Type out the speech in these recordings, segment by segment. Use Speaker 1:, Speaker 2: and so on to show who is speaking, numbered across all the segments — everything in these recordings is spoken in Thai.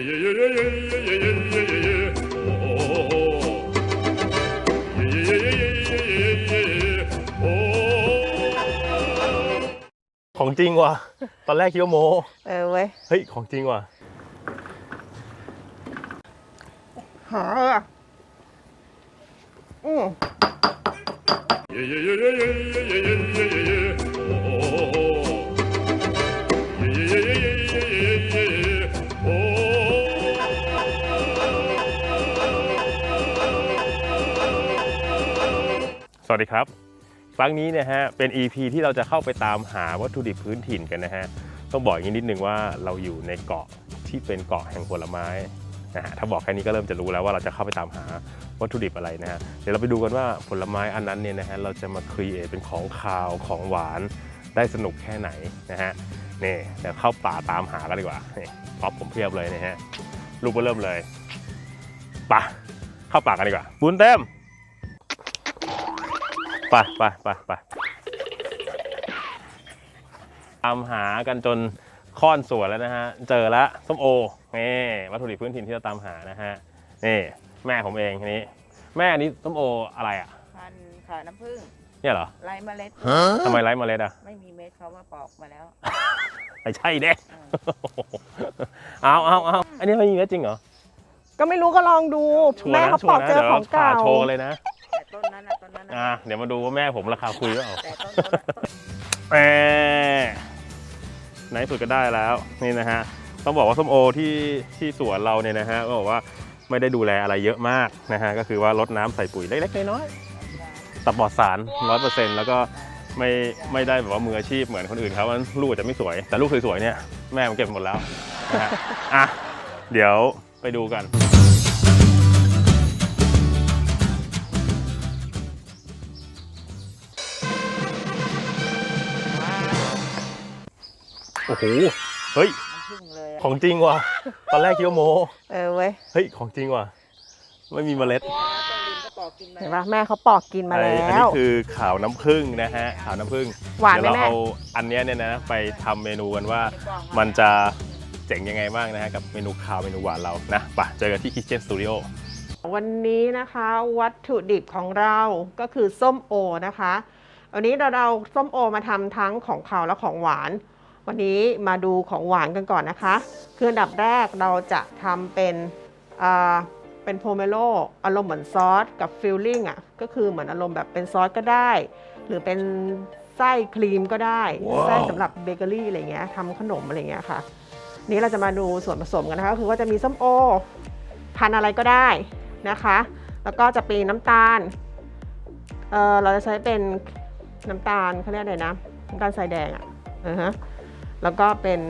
Speaker 1: ของจริงว่ะ ตอนแรกคิดว่าโม
Speaker 2: เออเว้ย
Speaker 1: เฮ้ย ของจริงว่ะ
Speaker 2: หาอืม
Speaker 1: วัสดีครับ ครั้งนี้นะฮะเป็น EP ที่เราจะเข้าไปตามหาวัตถุดิบพื้นถิ่นกันนะฮะต้องบอกอย่างนี้นิดนึงว่าเราอยู่ในเกาะที่เป็นเกาะแห่งผลไม้นะฮะถ้าบอกแค่นี้ก็เริ่มจะรู้แล้วว่าเราจะเข้าไปตามหาวัตถุดิบอะไรนะฮะเดี๋ยวเราไปดูกันว่าผลไม้อันนั้นเนี่ยนะฮะเราจะมาครีเอทเป็นของคาวของหวานได้สนุกแค่ไหนนะฮะนี่เดี๋ยวเข้าป่าตามหากันดีกว่าพร็อพผมเพียบเลยนะฮะลูกก็เริ่มเลยไปะเข้าป่ากันดีกว่าบุญเต็ม ไปไปไปไปตามหากันจนค่อนสวนแล้วนะฮะ เจอแล้วส้มโอนี่วัตถุดิบพื้นถิ่นที่เราตามหานะฮะนี่แม่ผมเองทีนี้ แม่อันนี้ส้มโออะไรอะ
Speaker 2: พันธุ์ขาน้ำผึ้ง
Speaker 1: เนี่ยเหรอ
Speaker 2: ไร้เมล็ด
Speaker 1: ทำไมไร้เมล็ดอะ
Speaker 2: ไม่มีเม็ดเขามาปอกมาแล้ว
Speaker 1: ไม่ใช่เด้ เอาเอาเอาอันนี้ไม่มีเม็ดจริงเหรอ
Speaker 2: ก็ไม่รู้ก็ลองดู
Speaker 1: ชัวร์
Speaker 2: แม่
Speaker 1: นะ
Speaker 2: เขา
Speaker 1: ชั
Speaker 2: ป
Speaker 1: ว
Speaker 2: อ
Speaker 1: ร์
Speaker 2: ก
Speaker 1: นะ
Speaker 2: เจอ
Speaker 1: เดี๋ยว
Speaker 2: ของ
Speaker 1: ผ่า
Speaker 2: เก่า
Speaker 1: โชว์เลยนะ
Speaker 2: แต่ต้นนั้นนะต้นนั้นนะ
Speaker 1: อะ เดี๋ยวมาดูว่าแม่ผมราคาคุยหรือเปล่า
Speaker 2: แต่ต้นนั้นน่ะ
Speaker 1: แหมในที่สุดก็ได้แล้วนี่นะฮะต้องบอกว่าส้มโอที่ที่สวนเราเนี่ยนะฮะก็บอกว่าไม่ได้ดูแลอะไรเยอะมากนะฮะก็คือว่าลดน้ำใส่ปุ๋ยเล็กๆน้อยๆตับปลอดสารร้อยเปอร์เซ็นต์แล้วก็ไม่ไม่ได้แบบว่ามืออาชีพเหมือนคนอื่นเขามันลูกอาจจะไม่สวย แต่ลูกสวยๆเนี่ยแม่มันเก็บหมดแล้วนะฮะอะเดี๋ยวไปดูกัน โอ้โห เฮ้ย
Speaker 2: น้ำผึ้งเลยอะ
Speaker 1: ของจริงว่ะ ตอนแรกคิดว่าโม
Speaker 2: เออเว้ย
Speaker 1: เฮ้ย ของจริงว่ะ ไม่มีเมล็ด
Speaker 2: ต้นลินก็ปอกกินมาเห็นปะแม่เขาปอกกินมา
Speaker 1: ไอ้
Speaker 2: แล้
Speaker 1: อันนี้
Speaker 2: ว
Speaker 1: คือขาวน้ำผึ้งนะฮะขาวน้ำผึ้ง
Speaker 2: หวานไหม
Speaker 1: เดี๋ยวเรา
Speaker 2: แม่
Speaker 1: เอาอันเนี้ยเนี่ยนะไปทำเมนูกันว่า มันจะเจ๋งยังไงบ้างนะฮะกับเมนูขาวเมนูหวานเรานะไปเจอกันที่ Kitchen Studio
Speaker 2: วันนี้นะคะวัตถุดิบของเราก็คือส้มโอนะคะ วันนี้เราเอาส้มโอมาทำทั้งของขาวและของหวาน วันนี้มาดูของหวานกันก่อนนะคะคืออันดับแรกเราจะทำเป็นอ่าเป็นโพเมโลอารมณ์เหมือนซอสกับฟิลลิ่งอะก็คือเหมือนอารมณ์แบบเป็นซอสก็ได้ หรือเป็นไส้ครีมก็ได้
Speaker 1: ว้าว
Speaker 2: ไส้สำหรับเบเกอรี่อะไรเงี้ยทำขนมอะไรเงี้ยค่ะ นี้เราจะมาดูส่วนผสมกันนะคะก็คือว่าจะมีส้มโอพันธุ์อะไรก็ได้นะคะ แล้วก็จะเป็นน้ำตาลเออเราจะใช้เป็นน้ำตาลเขาเรียกอะไรนะน้ำตาลทรายแดงอะ่ะอือฮะ แล้วก็เป็น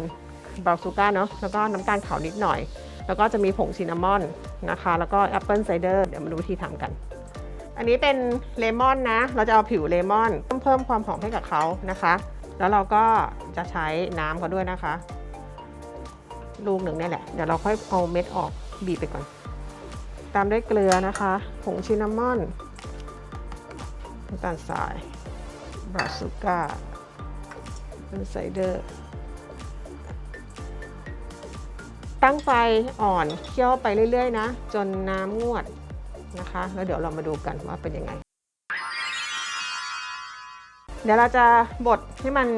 Speaker 2: บราวซูก้าเนาะแล้วก็น้ำตาลขาวนิดหน่อย แล้วก็จะมีผงซินนามอนนะคะ แล้วก็แอปเปิลไซเดอร์เดี๋ยวมาดูวิธีทำกัน อันนี้เป็นเลมอนนะ เราจะเอาผิวเลมอนเพิ่มความหอมให้กับเขานะคะ แล้วเราก็จะใช้น้ำเขาด้วยนะคะ ลูกหนึ่งนี่แหละ เดี๋ยวเราค่อยเอาเม็ดออกบีบไปก่อน ตามด้วยเกลือนะคะ ผงชินนามอนน้ำตาลทรายบราซูก้าเป็นไซเดอร์ ตั้งไฟอ่อนเคี่ยวไปเรื่อย ๆ นะ จนน้ำงวดนะคะ แล้วเดี๋ยวเรามาดูกันว่าเป็นยังไง เดี๋ยวเราจะบดให้มัน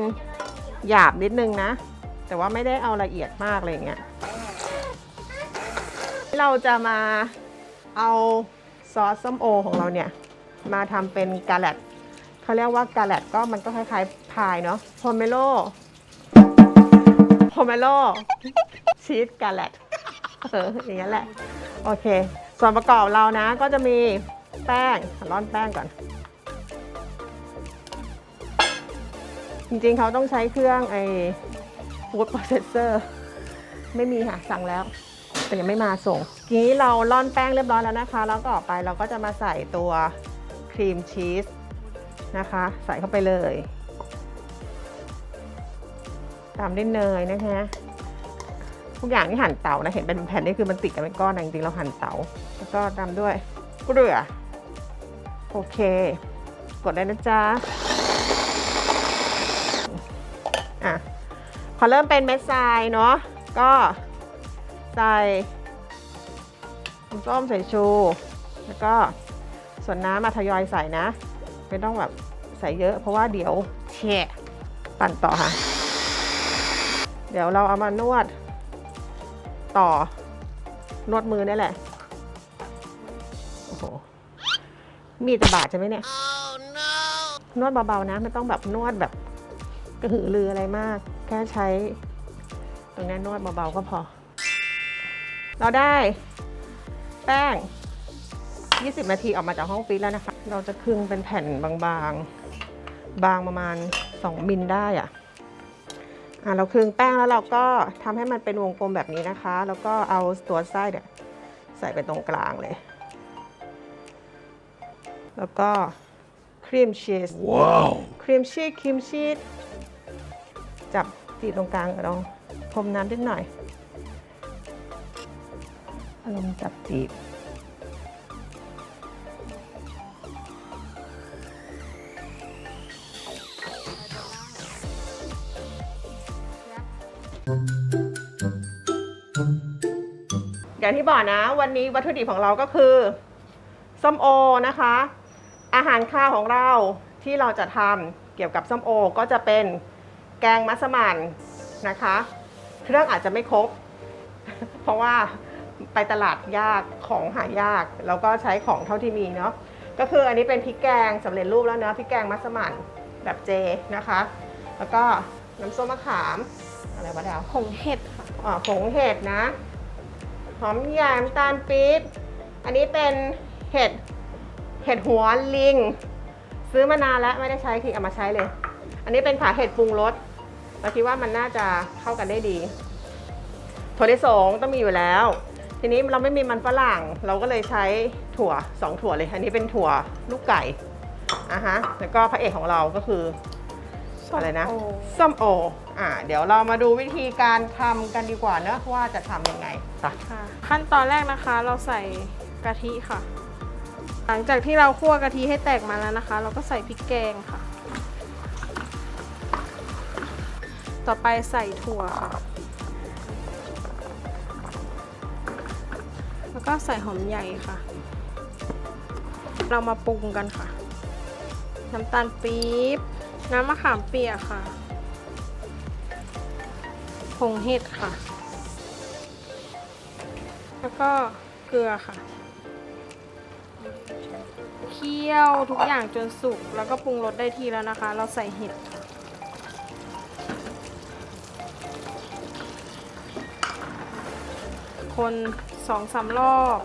Speaker 2: หยาบนิดนึงนะ แต่ว่าไม่ได้เอาละเอียดมากอะไรเงี้ยเราจะมาเอาซอสส้มโอของเราเนี่ย มาทำเป็นกาแลตเขาเรียกว่ากาแลตก็มันก็คล้ายๆพายเนาะโพเมโลโพเมโล ชีสกาแลตเอออย่างนั้นแหละโอเค ส่วนประกอบเรานะก็จะมีแป้งร่อนแป้งก่อน จริงๆเขาต้องใช้เครื่องไอ้ฟู้ดโปรเซสเซอร์ไม่มีค่ะ สั่งแล้ว แต่ยังไม่มาส่งทีนี้เราร่อนแป้งเรียบร้อยแล้วนะคะ แล้วก็ต่อไปเราก็จะมาใส่ตัวครีมชีสนะคะ ใส่เข้าไปเลย ตามด้วยเนยนะคะ ทุกอย่างที่หั่นเตานะเห็นเป็นแผ่นนี่คือมันติดกันเป็นก้อนนะจริงๆเราหั่นเตาแล้วก็ตามด้วยเกลือโอเค กดได้นะจ๊ะอะพอเริ่มเป็นเม็ดทรายเนาะก็ใส่ส้มใส่ชู แล้วก็ส่วนน้ำมาทยอยใส่นะไม่ต้องแบบใส่เยอะเพราะว่าเดี๋ยวแฉะปั่นต่อค่ะ เดี๋ยวเราเอามานวด ต่อนวดมือนี่แหละ โอ้โห มีดจะบาดใช่ไหมเนี่ยนวดเบาๆนะ ไม่ต้องแบบนวดแบบกระหือรืออะไรมาก แค่ใช้ ตรงนี้นวดเบาๆก็พอ เราได้ แป้ง 20 นาทีออกมาจากห้องฟรีซแล้วนะคะ เราจะคึงเป็นแผ่นบางๆ บางประมาณ 2 มิลได้อะ อะเราคลึงแป้งแล้วเราก็ทำให้มันเป็นวงกลมแบบนี้นะคะ แล้วก็เอาตัวไส้เนี่ยใส่ไปตรงกลางเลย แล้วก็ครีมชีส
Speaker 1: Wow
Speaker 2: ครีมชีสครีมชีสจับจีบตรงกลางเราพรมน้ำนิดหน่อยอารมณ์จับจีบ อย่างที่บอกนะ วันนี้วัตถุดิบของเราก็คือส้มโอนะคะ อาหารข้าวของเราที่เราจะทำเกี่ยวกับส้มโอก็จะเป็นแกงมัสมั่นนะคะ เครื่องอาจจะไม่ครบ เพราะว่าไปตลาดยากของหายาก แล้วก็ใช้ของเท่าที่มีเนาะก็คืออันนี้เป็นพริกแกงสำเร็จรูปแล้วเนาะพริกแกงมัสมั่นแบบเจนะคะ แล้วก็น้ำส้มมะขาม อะไรวะเดี๋ยว
Speaker 3: ผงเห็ดค่ะ
Speaker 2: อ่าผงเห็ดนะ หอมใหญ่น้ำตาลปี๊บ อันนี้เป็นเห็ด เห็ดหัวลิง ซื้อมานานแล้วไม่ได้ใช้ทีเอามาใช้เลย อันนี้เป็นขาเห็ดปรุงรส เราคิดว่ามันน่าจะเข้ากันได้ดี ถั่วลิสงต้องมีอยู่แล้ว ทีนี้เราไม่มีมันฝรั่ง เราก็เลยใช้ถั่วสองถั่วเลย อันนี้เป็นถั่วลูกไก่อะฮะ แล้วก็พระเอกของเราก็คือ อะไรนะ
Speaker 3: ส้มโอ
Speaker 2: ส้มโออ่าเดี๋ยวเรามาดูวิธีการทำกันดีกว่าเนอะว่าจะทำยังไงไป
Speaker 3: ค่ะขั้นตอนแรกนะคะเราใส่กะทิค่ะ หลังจากที่เราคั่วกะทิให้แตกมาแล้วนะคะ เราก็ใส่พริกแกงค่ะ ต่อไปใส่ถั่วค่ะ แล้วก็ใส่หอมใหญ่ค่ะ เรามาปรุงกันค่ะ น้ำตาลปี๊บ น้ำมะขามเปียกค่ะผงเห็ดค่ะ แล้วก็เกลือค่ะ เคี่ยวทุกอย่างจนสุก แล้วก็ปรุงรสได้ที่แล้วนะคะ เราใส่เห็ดค่ะคนสองสามรอบ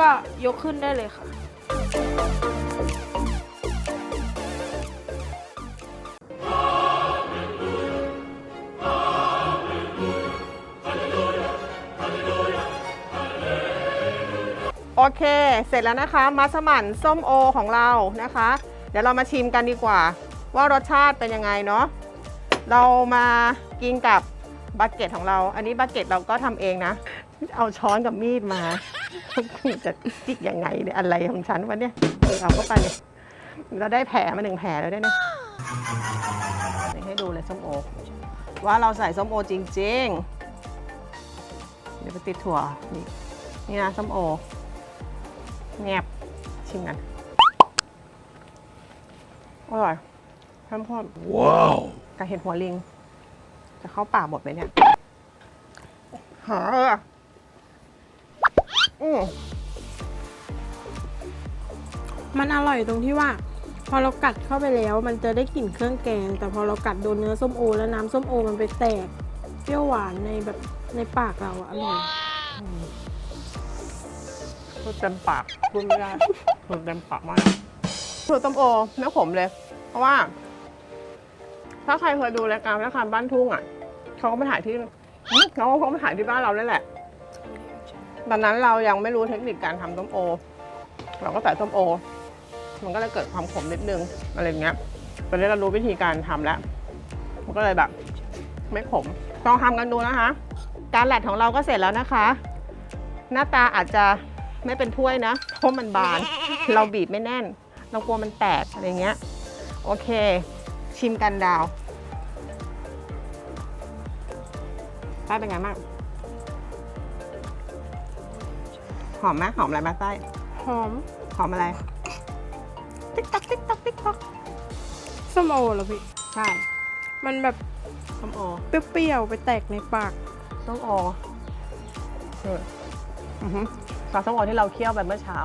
Speaker 3: ก็ยกขึ้นได้เลยค่ะ
Speaker 2: โอเค เสร็จแล้วนะคะมัสมั่นส้มโอของเรานะคะ เดี๋ยวเรามาชิมกันดีกว่า ว่ารสชาติเป็นยังไงเนาะเรามากินกับบักเก็ตของเรา อันนี้บักเก็ตเราก็ทำเองนะ เอาช้อนกับมีดมาจะจิกยังไงเนี่ยอะไรของฉันวะเนี่ยเออเอาเข้าไปเลยเราได้แผลมาหนึ่งแผลแล้วด้นะให้ดูเลยส้มโอ ว่าเราใส่ส้มโอจริง ๆ เดี๋ยวไปติดถั่วนี่นี่นะส้มโอ แงบชิมกันอร่อยเพิ่มข้น
Speaker 1: Wow
Speaker 2: กับเห็ดหัวลิง จะเข้าปากหมดไหมเนี่ยหาอะอืม
Speaker 3: มันอร่อยตรงที่ว่า พอเรากัดเข้าไปแล้ว มันจะได้กลิ่นเครื่องแกง แต่พอเรากัดโดนเนื้อส้มโอ แล้วน้ำส้มโอมันไปแตกเปรี้ยวหวานในแบบในปากเราอะอร่อย
Speaker 2: พูดเต็มปากพูดไม่ได้พูดเต็มปากมากสูตรต้มโอไม่ขมเลย เพราะว่า ถ้าใครเคยดูรายการรายการบ้านทุ่งอะเขาก็มาถ่ายที่เขาก็มาถ่ายที่บ้านเรานั่นแหละตอนนั้นเรายังไม่รู้เทคนิคการทำต้มโอ เราก็ใส่ต้มโอ มันก็เลยเกิดความขมนิดนึงอะไรเงี้ยตอนนี้เรารู้วิธีการทำแล้ว มันก็เลยแบบ ไม่ขมลองทำกันดูนะคะ การแหลดของเราก็เสร็จแล้วนะคะ หน้าตาอาจจะ ไม่เป็นถ้วยนะ เพราะมันบาน เราบีบไม่แน่น เรากลัวมันแตกอะไรเงี้ย โอเค ชิมกันดาวป้าเป็นไงบ้างหอมไหมหอมอะไรมาไส้
Speaker 3: หอม
Speaker 2: หอมอะไร ติ๊กตักติ๊กตักติ๊กตัก
Speaker 3: ส้มโอเหรอพี่
Speaker 2: ใช่
Speaker 3: มันแบบ
Speaker 2: ส้มโอ
Speaker 3: เปรี้ยวๆ ไปแตกในปาก
Speaker 2: ส้มโอเอออือหือ ซอสส้มโอที่เราเคี่ยวไปเมื่อเช้า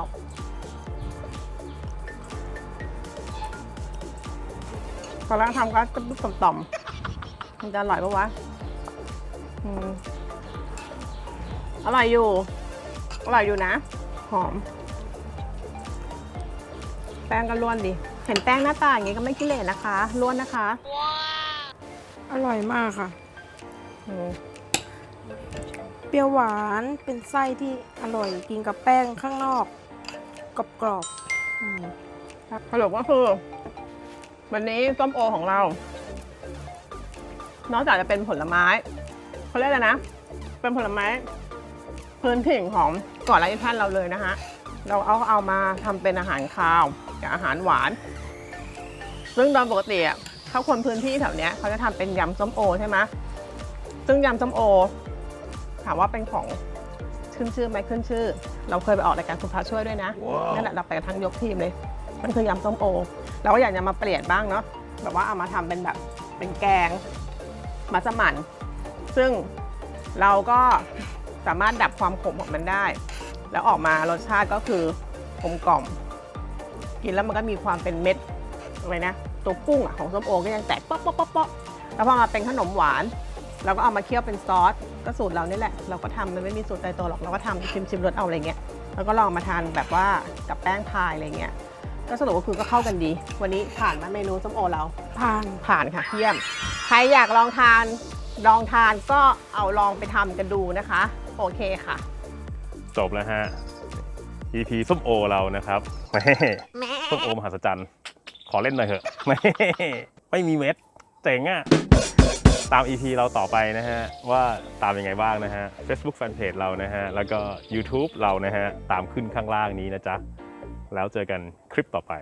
Speaker 2: พอแล้วทำก็จะปุ๊บต่อมๆมันจะอร่อยปะวะอืมอร่อยอยู่ อร่อยอยู่นะ หอม แป้งก็ล้วนดีเห็นแป้งหน้าตาอย่างงี้ก็ไม่กิเลสนะคะล้วนนะคะ
Speaker 3: อร่อยมากค่ะ
Speaker 2: อืม
Speaker 3: เปรี้ยวหวานเป็นไส้ที่อร่อยกินกับแป้งข้างนอกกรอบ
Speaker 2: อืมครับสรุปก็คือ วันนี้ส้มโอของเรา นอกจากจะเป็นผลไม้เขาเรียกอะไรนะ เป็นผลไม้พื้นถิ่นของเก่อนไรท่านเราเลยนะฮะ เราเอาเอามาทำเป็นอาหารคาวกับอาหารหวาน ซึ่งตามปกติอะถ้าคนพื้นที่แถวเนี้ยเขาจะทำเป็นยำส้มโอใช่ไหมซึ่งยำส้มโอ ถามว่าเป็นของขึ้นชื่อไหมขึ้นชื่อ เราเคยไปออกรายการคุณพระช่วยด้วยนะ นั่นแหละเราไปกันทั้งยกทีมเลย มันคือยำส้มโอ เราก็อยากจะมาเปลี่ยนบ้างเนาะแบบว่าเอามาทำเป็นแบบเป็นแกงมัสมั่น ซึ่งเราก็สามารถดับความขมของมันได้ แล้วออกมารสชาติก็คือกลมกล่อม กินแล้วมันก็มีความเป็นเม็ดอะไรนะ ตัวกุ้งอะของส้มโอก็ยังแตกป๊อกป๊อกป๊อกป๊อกแล้วพอมาเป็นขนมหวาน เราก็เอามาเคี่ยวเป็นซอสก็สูตรเรานี่แหละ เราก็ทำมันไม่มีสูตรตายตัวหรอกเราก็ทำชิมชิมรสเอาอะไรเงี้ยแล้วก็ลองมาทานแบบว่ากับแป้งพายอะไรเงี้ยก็สรุปก็คือก็เข้ากันดี วันนี้ผ่านไหมาเมนูส้มโอเรา
Speaker 3: ๆผ่าน
Speaker 2: ผ่านค่ะเยี่ยม ใครอยากลองทานลองทานก็เอาลองไปทำกันดูนะคะ โอเคค่ะ
Speaker 1: จบแล้วฮะ EP ส้มโอเรานะครับแม่ส้มโอมหัศจรรย์ ขอเล่นหน่อยเถอะแม่ไม่มีเม็ด เจ๋งอะ ตาม EP เราต่อไปนะฮะ ว่าตามยังไงบ้างนะฮะ Facebook Fanpage เรานะฮะ แล้วก็ YouTube เรานะฮะ ตามขึ้นข้างล่างนี้นะจ๊ะ แล้วเจอกันคลิปต่อไป